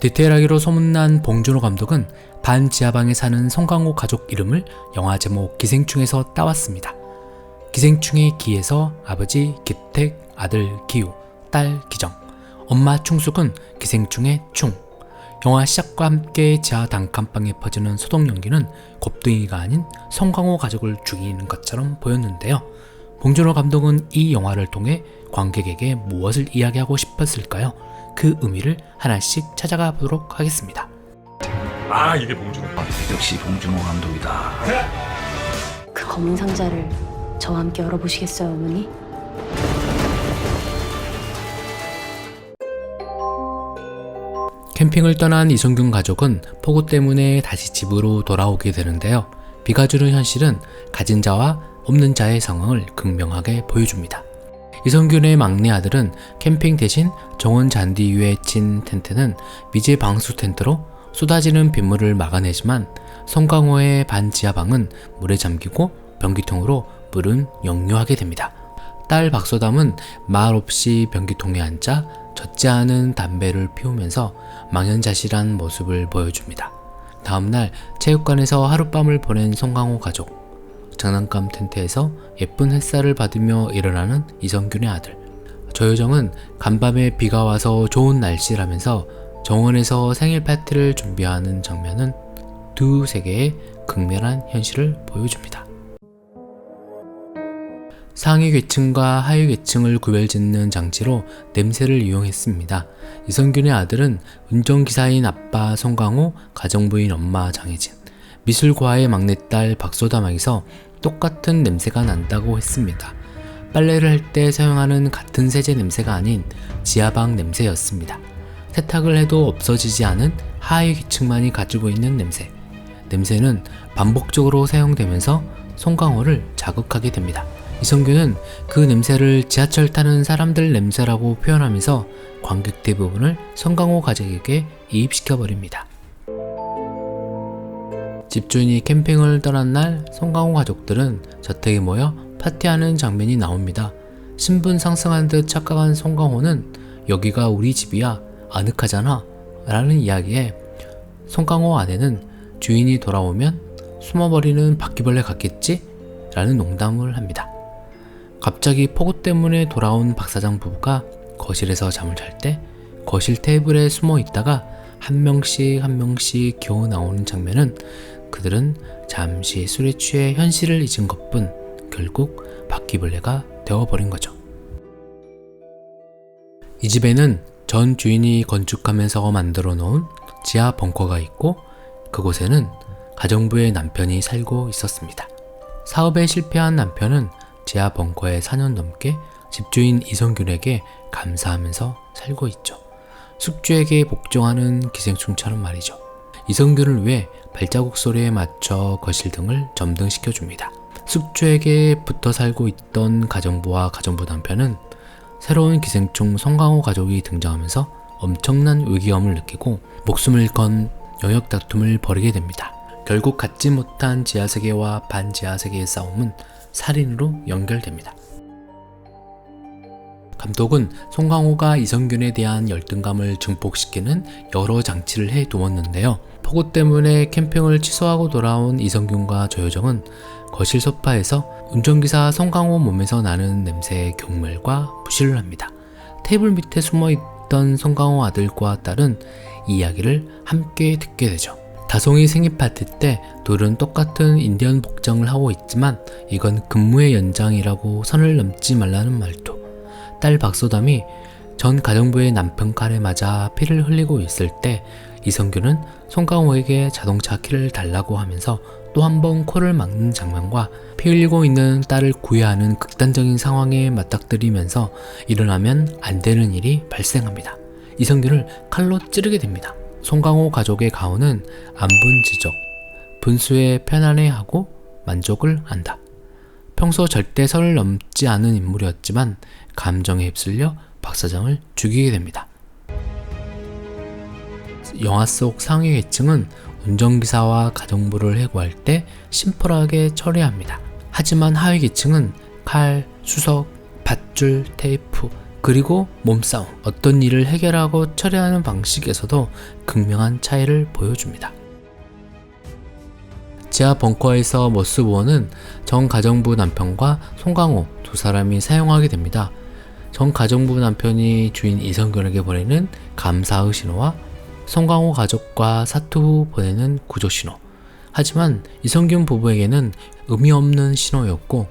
디테일하기로 소문난 봉준호 감독은 반지하방에 사는 송강호 가족 이름을 영화 제목 기생충에서 따왔습니다. 기생충의 기에서 아버지 기택, 아들 기우, 딸 기정, 엄마 충숙은 기생충의 충. 영화 시작과 함께 지하 단칸방에 퍼지는 소독 연기는 곱둥이가 아닌 송강호 가족을 죽이는 것처럼 보였는데요. 봉준호 감독은 이 영화를 통해 관객에게 무엇을 이야기하고 싶었을까요? 그 의미를 하나씩 찾아가 보도록 하겠습니다. 아 이게 봉준호 역시 봉준호 감독이다. 그 검은 상자를 저와 함께 열어보시겠어요, 어머니? 캠핑을 떠난 이성균 가족은 폭우 때문에 다시 집으로 돌아오게 되는데요. 비가 주는 현실은 가진 자와 없는 자의 상황을 극명하게 보여줍니다. 이성균의 막내 아들은 캠핑 대신 정원 잔디 위에 친 텐트는 미제 방수 텐트로 쏟아지는 빗물을 막아내지만 송강호의 반 지하방은 물에 잠기고 변기통으로 물은 역류하게 됩니다. 딸 박소담은 말 없이 변기통에 앉아 젖지 않은 담배를 피우면서 망연자실한 모습을 보여줍니다. 다음날 체육관에서 하룻밤을 보낸 송강호 가족. 장난감 텐트에서 예쁜 햇살을 받으며 일어나는 이성균의 아들. 조효정은 간밤에 비가 와서 좋은 날씨라면서 정원에서 생일 파티를 준비하는 장면은 두 세계의 극렬한 현실을 보여줍니다. 상위 계층과 하위 계층을 구별짓는 장치로 냄새를 이용했습니다. 이성균의 아들은 운전기사인 아빠 송강호, 가정부인 엄마 장혜진, 미술과의 막내딸 박소담에게서 똑같은 냄새가 난다고 했습니다. 빨래를 할 때 사용하는 같은 세제 냄새가 아닌 지하방 냄새였습니다. 세탁을 해도 없어지지 않은 하위 계층만이 가지고 있는 냄새. 냄새는 반복적으로 사용되면서 송강호를 자극하게 됩니다. 이성규는 그 냄새를 지하철 타는 사람들 냄새라고 표현하면서 관객 대부분을 송강호 가족에게 이입시켜 버립니다. 집주인이 캠핑을 떠난 날 송강호 가족들은 저택에 모여 파티하는 장면이 나옵니다. 신분 상승한 듯 착각한 송강호는 여기가 우리 집이야 아늑하잖아 라는 이야기에 송강호 아내는 주인이 돌아오면 숨어버리는 바퀴벌레 같겠지? 라는 농담을 합니다. 갑자기 폭우 때문에 돌아온 박사장 부부가 거실에서 잠을 잘 때 거실 테이블에 숨어 있다가 한 명씩 한 명씩 겨우 나오는 장면은 그들은 잠시 술에 취해 현실을 잊은 것뿐 결국 바퀴벌레가 되어버린 거죠. 이 집에는 전 주인이 건축하면서 만들어 놓은 지하 벙커가 있고 그곳에는 가정부의 남편이 살고 있었습니다. 사업에 실패한 남편은 지하 벙커에 4년 넘게 집주인 이성균에게 감사하면서 살고 있죠. 숙주에게 복종하는 기생충처럼 말이죠. 이성균을 위해 발자국 소리에 맞춰 거실 등을 점등시켜 줍니다. 숙주에게 붙어 살고 있던 가정부와 가정부 남편은 새로운 기생충 송강호 가족이 등장하면서 엄청난 위기감을 느끼고 목숨을 건 영역 다툼을 벌이게 됩니다. 결국 갖지 못한 지하세계와 반지하세계의 싸움은 살인으로 연결됩니다. 감독은 송강호가 이성균에 대한 열등감을 증폭시키는 여러 장치를 해 두었는데요. 폭우 때문에 캠핑을 취소하고 돌아온 이성균과 조효정은 거실 소파에서 운전기사 송강호 몸에서 나는 냄새의 경멸과 부실을 합니다. 테이블 밑에 숨어 있던 송강호 아들과 딸은 이 이야기를 함께 듣게 되죠. 다송이 생일 파티 때 둘은 똑같은 인디언 복장을 하고 있지만 이건 근무의 연장이라고 선을 넘지 말라는 말도. 딸 박소담이 전 가정부의 남편 칼에 맞아 피를 흘리고 있을 때 이성규는 송강호에게 자동차 키를 달라고 하면서 또 한 번 코를 막는 장면과 피 흘리고 있는 딸을 구해하는 극단적인 상황에 맞닥뜨리면서 일어나면 안 되는 일이 발생합니다. 이성규를 칼로 찌르게 됩니다. 송강호 가족의 가오는 안분 지적, 분수에 편안해하고 만족을 한다. 평소 절대 선을 넘지 않은 인물이었지만 감정에 휩쓸려 박 사장을 죽이게 됩니다. 영화 속 상위 계층은 운전기사와 가정부를 해고할 때 심플하게 처리합니다. 하지만 하위 계층은 칼, 수석, 밧줄, 테이프, 그리고 몸싸움, 어떤 일을 해결하고 처리하는 방식에서도 극명한 차이를 보여줍니다. 지하 벙커에서 머스보어는 정 가정부 남편과 송강호 두 사람이 사용하게 됩니다. 정 가정부 남편이 주인 이성균에게 보내는 감사의 신호와 송강호 가족과 사투 후 보내는 구조 신호. 하지만 이성균 부부에게는 의미 없는 신호였고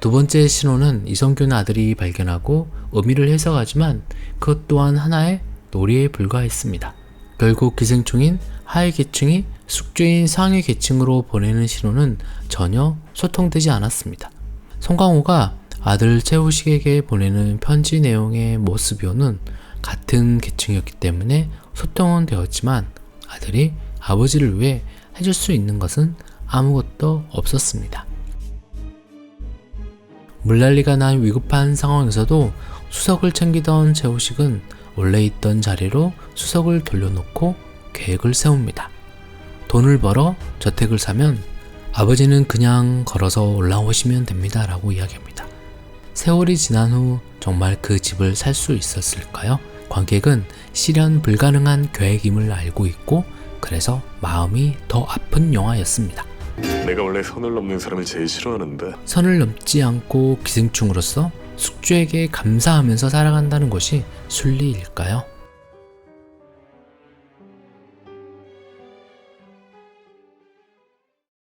두 번째 신호는 이성균 아들이 발견하고 의미를 해석하지만 그것 또한 하나의 놀이에 불과했습니다. 결국 기생충인 하위 계층이 숙주인 상위 계층으로 보내는 신호는 전혀 소통되지 않았습니다. 송강호가 아들 최우식에게 보내는 편지 내용의 모습이오는 같은 계층이었기 때문에 소통은 되었지만 아들이 아버지를 위해 해줄 수 있는 것은 아무것도 없었습니다. 물난리가 난 위급한 상황에서도 수석을 챙기던 최우식은 원래 있던 자리로 수석을 돌려놓고 계획을 세웁니다. 돈을 벌어 저택을 사면 아버지는 그냥 걸어서 올라오시면 됩니다. 라고 이야기합니다. 세월이 지난 후 정말 그 집을 살 수 있었을까요? 관객은 실현 불가능한 계획임을 알고 있고 그래서 마음이 더 아픈 영화였습니다. 내가 원래 선을 넘는 사람을 제일 싫어하는데 선을 넘지 않고 기생충으로서 숙주에게 감사하면서 살아간다는 것이 순리일까요?